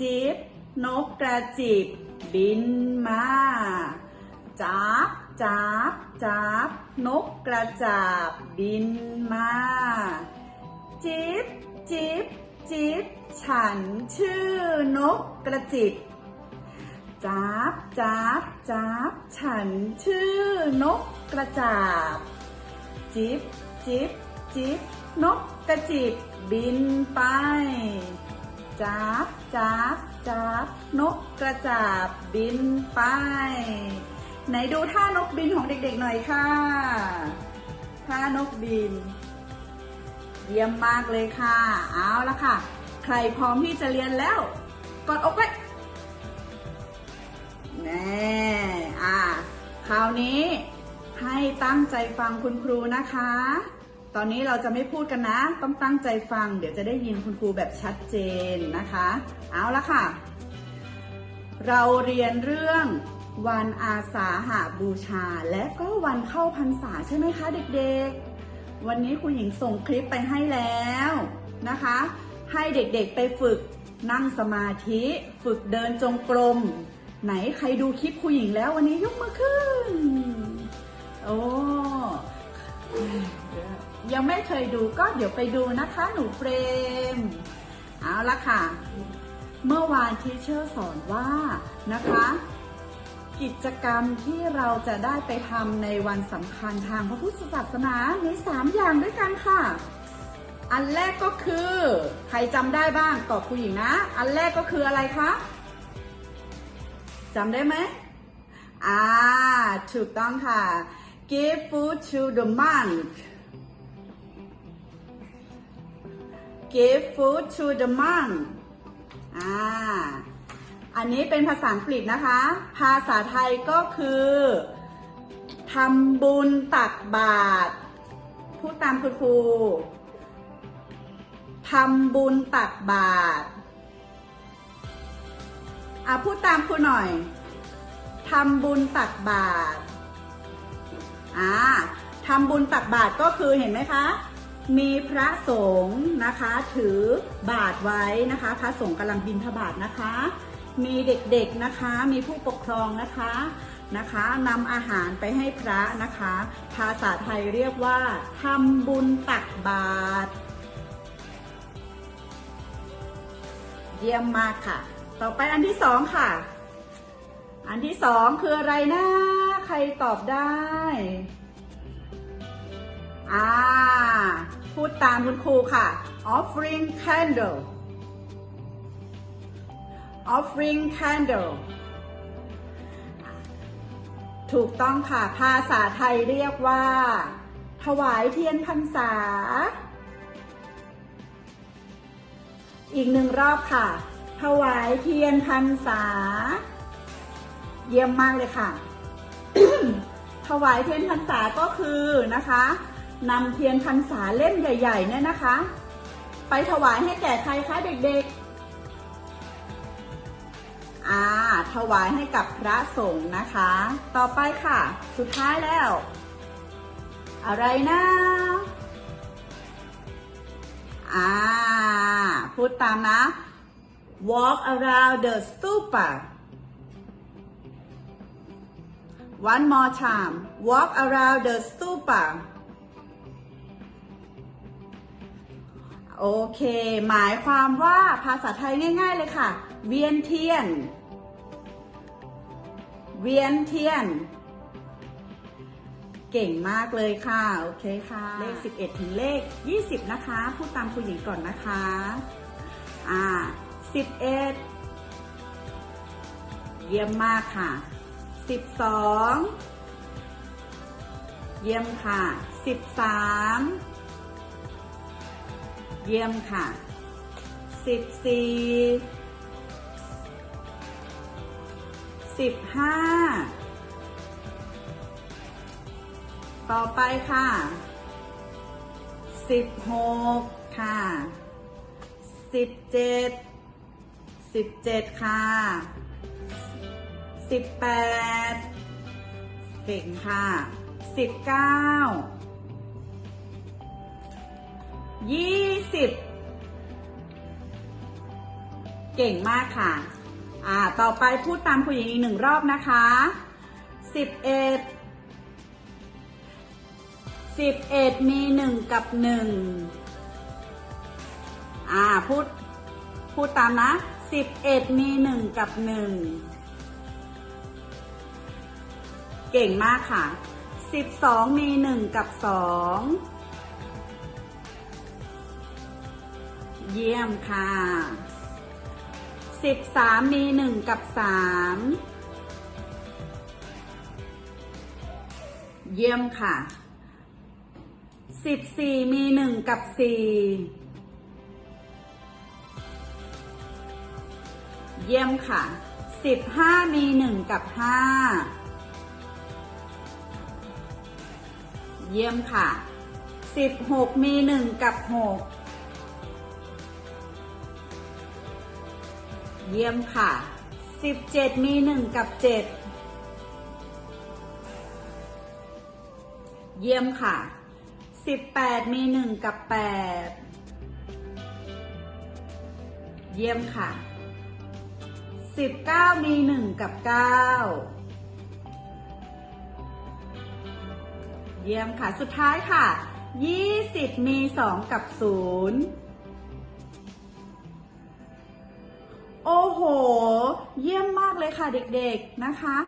จิบนกกระจิบบินมาจับจับจับนกกระจาบบินมาจิบจิบจิบฉันชื่อนกกระจิบจับจับจับฉันชื่อนกกระจาบ จิบจิบจิบนกกระจิบบินไปจับ จับจับนกกระจาบบินไป ไหนดูท่านกบินของเด็กๆหน่อยค่ะ ท่านกบิน เยี่ยมมากเลยค่ะ เอาละค่ะ ใครพร้อมที่จะเรียนแล้วกดอกไว้แน่อ่าคราวนี้ให้ตั้งใจฟังคุณครูนะคะ ตอนนี้เราจะไม่พูดกันนะ ต้องตั้งใจฟัง เดี๋ยวจะได้ยินคุณครูแบบชัดเจนนะคะ เอาละค่ะ เราเรียนเรื่องวันอาสาหาบูชา และก็วันเข้าพรรษาใช่ไหมคะเด็กๆ วันนี้ครูหญิงส่งคลิปไปให้แล้วนะคะ ให้เด็กๆไปฝึกนั่งสมาธิ ฝึกเดินจงกรม ไหนใครดูคลิปครูหญิงแล้ววันนี้ยกมือขึ้น โอ้ ยังไม่เคยดูก็เดี๋ยวไปดูนะคะหนูเปรม เอาละค่ะ เมื่อวานทีเชอร์สอนว่านะคะ กิจกรรมที่เราจะได้ไปทำในวันสำคัญทางพระพุทธศาสนามีสามอย่างด้วยกันค่ะ อันแรกก็คือ ใครจำได้บ้างตอบคุณหญิงนะ อันแรกก็คืออะไรคะจำได้ไหมอ่า ถูกต้องค่ะ give food to the monk give food to the monk อ่า อันนี้เป็นภาษาอังกฤษนะคะ ภาษาไทยก็คือทำบุญตักบาตรพูดตามคุณครูทำบุญตักบาตรอะพูดตามครูหน่อยทำบุญตักบาตรอ่าทำบุญตักบาตรก็คือเห็นไหมคะ มีพระสงฆ์นะคะ ถือบาตรไว้นะคะ พระสงฆ์กำลังบิณฑบาตนะคะ มีเด็กๆนะคะ มีผู้ปกครองนะคะนะคะนำอาหารไปให้พระนะคะ ภาษาไทยเรียกว่าทำบุญตักบาตรเยี่ยมมากค่ะ ต่อไปอันที่สองค่ะ อันที่สองคืออะไรนะ ใครตอบได้ อ่า พูดตามคุณครูค่ะ offering candle offering candle ถูกต้องค่ะ ภาษาไทยเรียกว่า ถวายเทียนพรรษา อีกหนึ่งรอบค่ะ ถวายเทียนพรรษา เยี่ยมมากเลยค่ะ ถวายเทียนพรรษาก็คือนะคะ นำเทียนพรรษาเล่มใหญ่ๆเนี่ยนะคะ ไปถวายให้แก่ใครคะเด็กๆ อ่า ถวายให้กับพระสงฆ์นะคะ ต่อไปค่ะ สุดท้ายแล้ว อะไรนะอ่า พูดตามนะ walk around the stupa one more time walk around the stupa โอเค หมายความว่าภาษาไทยง่าย ๆ เลยค่ะ เวียนเทียน เวียนเทียน เก่งมากเลยค่ะ โอเคค่ะ เลข 11 ถึงเลข 20 นะคะ พูดตามคุณหญิงก่อนนะคะ อ่า 11 เยี่ยมมากค่ะ 12 เยี่ยมค่ะ 13 เยี่ยมค่ะ14 15ต่อไปค่ะ16ค่ะ17 17ค่ะ18เก่งค่ะ19ยี่ สิบเก่งมากค่ะ อ่า ต่อไปพูดตามครูหญิงอีกหนึ่งรอบนะคะสิบเอ็ดสิบเอ็ดมีหนึ่งกับหนึ่งอ่า พูด พูดตามนะสิบเอ็ดมีหนึ่งกับหนึ่งเก่งมากค่ะสิบสองมีหนึ่งกับสอง เยี่ยมค่ะ 13 มี 1 กับ 3 เยี่ยมค่ะ 14 มี 1 กับ 4 เยี่ยมค่ะ 15 มี 1 กับ 5 เยี่ยมค่ะ 16 มี 1 กับ 6 เยี่ยมค่ะ 17 มี 1 กับ 7 เยี่ยมค่ะ 18 มี 1 กับ 8 เยี่ยมค่ะ 19 มี 1 กับ 9 เยี่ยมค่ะ สุดท้ายค่ะ 20 มี 2 กับ 0 เยี่ยมมากเลยค่ะเด็กๆนะคะ